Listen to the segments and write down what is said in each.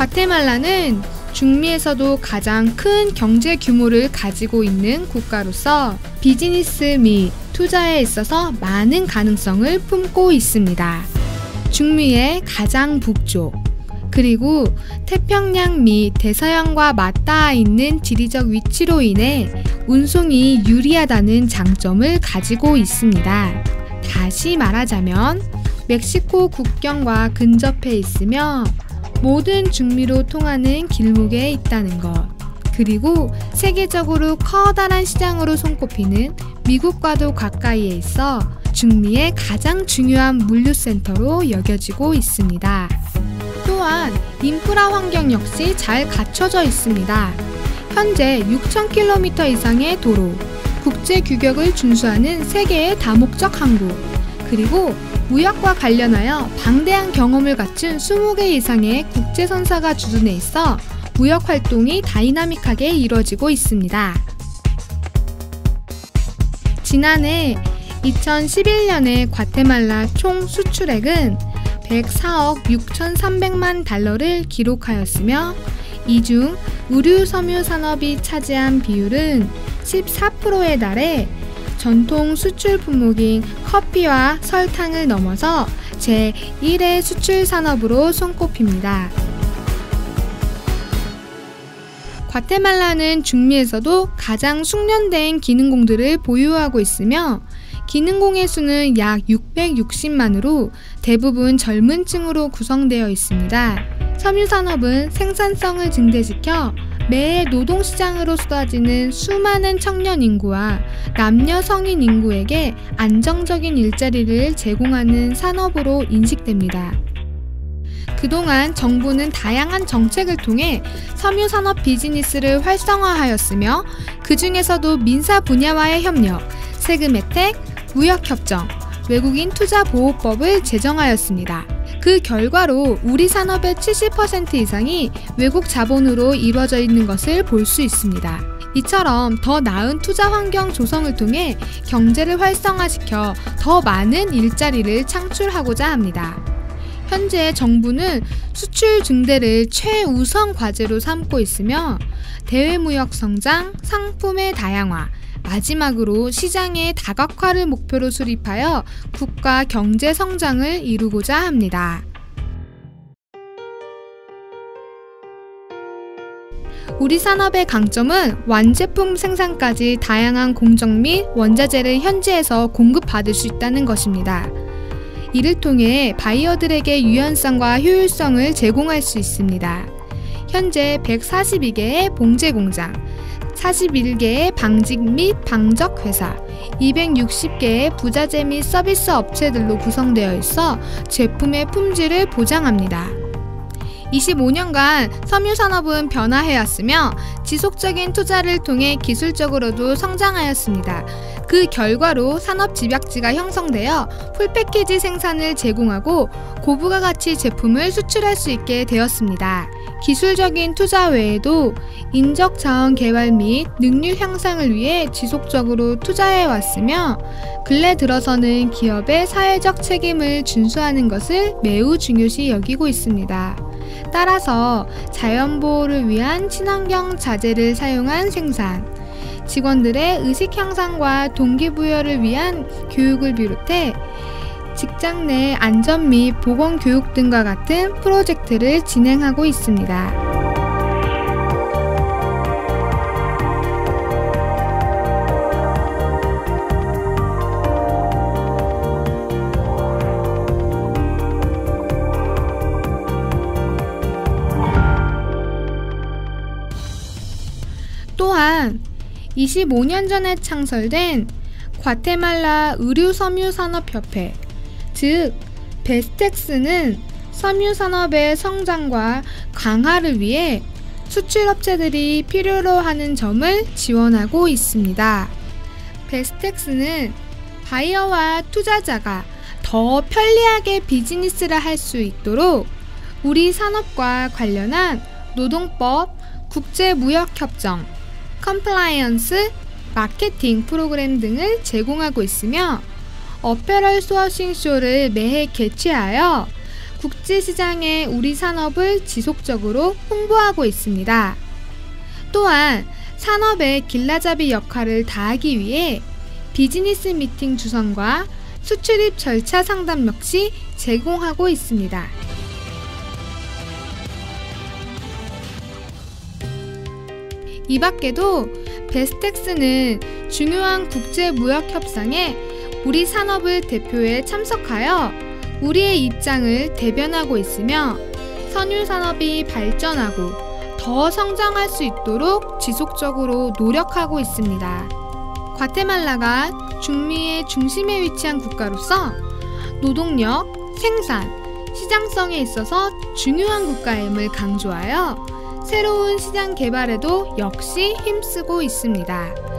과테말라는 중미에서도 가장 큰 경제 규모를 가지고 있는 국가로서 비즈니스 및 투자에 있어서 많은 가능성을 품고 있습니다. 중미의 가장 북쪽, 그리고 태평양 및 대서양과 맞닿아 있는 지리적 위치로 인해 운송이 유리하다는 장점을 가지고 있습니다. 다시 말하자면 멕시코 국경과 근접해 있으며 모든 중미로 통하는 길목에 있다는 것. 그리고 세계적으로 커다란 시장으로 손꼽히는 미국과도 가까이에 있어 중미의 가장 중요한 물류센터로 여겨지고 있습니다. 또한 인프라 환경 역시 잘 갖춰져 있습니다. 현재 6,000km 이상의 도로, 국제 규격을 준수하는 세계의 다목적 항구, 그리고 무역과 관련하여 방대한 경험을 갖춘 20개 이상의 국제선사가 주둔해 있어 무역 활동이 다이나믹하게 이루어지고 있습니다. 지난해 2011년의 과테말라 총 수출액은 104억 6,300만 달러를 기록하였으며 이 중 의류 섬유 산업이 차지한 비율은 14%에 달해 전통 수출 품목인 커피와 설탕을 넘어서 제1의 수출 산업으로 손꼽힙니다. 과테말라는 중미에서도 가장 숙련된 기능공들을 보유하고 있으며 기능공의 수는 약 660만으로 대부분 젊은 층으로 구성되어 있습니다. 섬유산업은 생산성을 증대시켜 매해 노동시장으로 쏟아지는 수많은 청년 인구와 남녀 성인 인구에게 안정적인 일자리를 제공하는 산업으로 인식됩니다. 그동안 정부는 다양한 정책을 통해 섬유산업 비즈니스를 활성화하였으며 그 중에서도 민사 분야와의 협력, 세금 혜택, 무역협정, 외국인 투자보호법을 제정하였습니다. 그 결과로 우리 산업의 70% 이상이 외국 자본으로 이루어져 있는 것을 볼 수 있습니다. 이처럼 더 나은 투자 환경 조성을 통해 경제를 활성화시켜 더 많은 일자리를 창출하고자 합니다. 현재 정부는 수출 증대를 최우선 과제로 삼고 있으며 대외무역 성장, 상품의 다양화, 마지막으로 시장의 다각화를 목표로 수립하여 국가 경제 성장을 이루고자 합니다. 우리 산업의 강점은 완제품 생산까지 다양한 공정 및 원자재를 현지에서 공급받을 수 있다는 것입니다. 이를 통해 바이어들에게 유연성과 효율성을 제공할 수 있습니다. 현재 142개의 봉제 공장, 41개의 방직 및 방적 회사, 260개의 부자재 및 서비스 업체들로 구성되어 있어 제품의 품질을 보장합니다. 25년간 섬유산업은 변화해왔으며 지속적인 투자를 통해 기술적으로도 성장하였습니다. 그 결과로 산업 집약지가 형성되어 풀패키지 생산을 제공하고 고부가 가치 제품을 수출할 수 있게 되었습니다. 기술적인 투자 외에도 인적 자원 개발 및 능률 향상을 위해 지속적으로 투자해 왔으며 근래 들어서는 기업의 사회적 책임을 준수하는 것을 매우 중요시 여기고 있습니다. 따라서 자연보호를 위한 친환경 자재를 사용한 생산, 직원들의 의식 향상과 동기부여를 위한 교육을 비롯해 직장 내 안전 및 보건 교육 등과 같은 프로젝트를 진행하고 있습니다. 또한 25년 전에 창설된 과테말라 의류섬유산업협회 즉 베스텍스는 섬유 산업의 성장과 강화를 위해 수출업체들이 필요로 하는 점을 지원하고 있습니다. 베스텍스는 바이어와 투자자가 더 편리하게 비즈니스를 할 수 있도록 우리 산업과 관련한 노동법, 국제무역협정, 컴플라이언스, 마케팅 프로그램 등을 제공하고 있으며 어페럴 소어싱 쇼를 매해 개최하여 국제시장에 우리 산업을 지속적으로 홍보하고 있습니다. 또한 산업의 길라잡이 역할을 다하기 위해 비즈니스 미팅 주선과 수출입 절차 상담 역시 제공하고 있습니다. 이 밖에도 베스텍스는 중요한 국제 무역 협상에 우리 산업을 대표해 참석하여 우리의 입장을 대변하고 있으며 선유 산업이 발전하고 더 성장할 수 있도록 지속적으로 노력하고 있습니다. 과테말라가 중미의 중심에 위치한 국가로서 노동력, 생산, 시장성에 있어서 중요한 국가임을 강조하여 새로운 시장 개발에도 역시 힘쓰고 있습니다.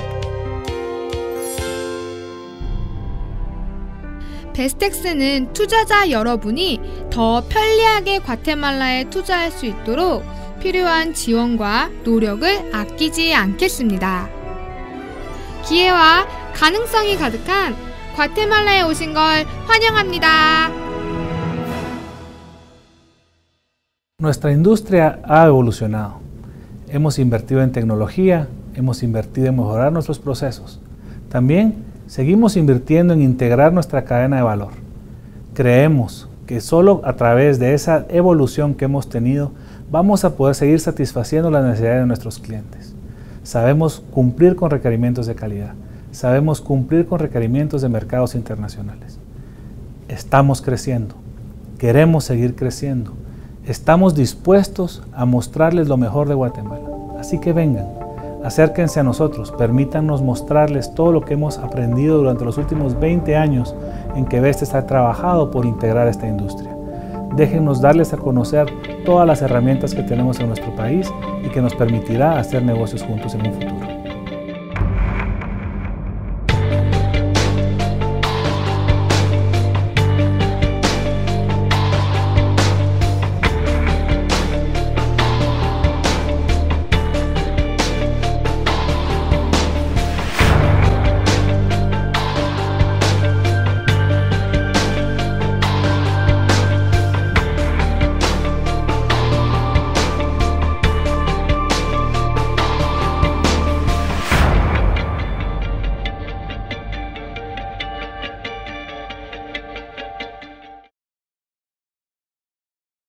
베스텍스는 투자자 여러분이 더 편리하게 과테말라에 투자할 수 있도록 필요한 지원과 노력을 아끼지 않겠습니다. 기회와 가능성이 가득한 과테말라에 오신 걸 환영합니다. Nuestra industria ha evolucionado. Hemos invertido en tecnología, hemos invertido en mejorar nuestros procesos. También seguimos invirtiendo en integrar nuestra cadena de valor. Creemos que solo a través de esa evolución que hemos tenido vamos a poder seguir satisfaciendo las necesidades de nuestros clientes. Sabemos cumplir con requerimientos de calidad, sabemos cumplir con requerimientos de mercados internacionales. Estamos creciendo, queremos seguir creciendo Estamos dispuestos a mostrarles lo mejor de Guatemala. Así que vengan, acérquense a nosotros, permítanos mostrarles todo lo que hemos aprendido durante los últimos 20 años en que Vestes ha trabajado por integrar esta industria. Déjenos darles a conocer todas las herramientas que tenemos en nuestro país y que nos permitirá hacer negocios juntos en un futuro.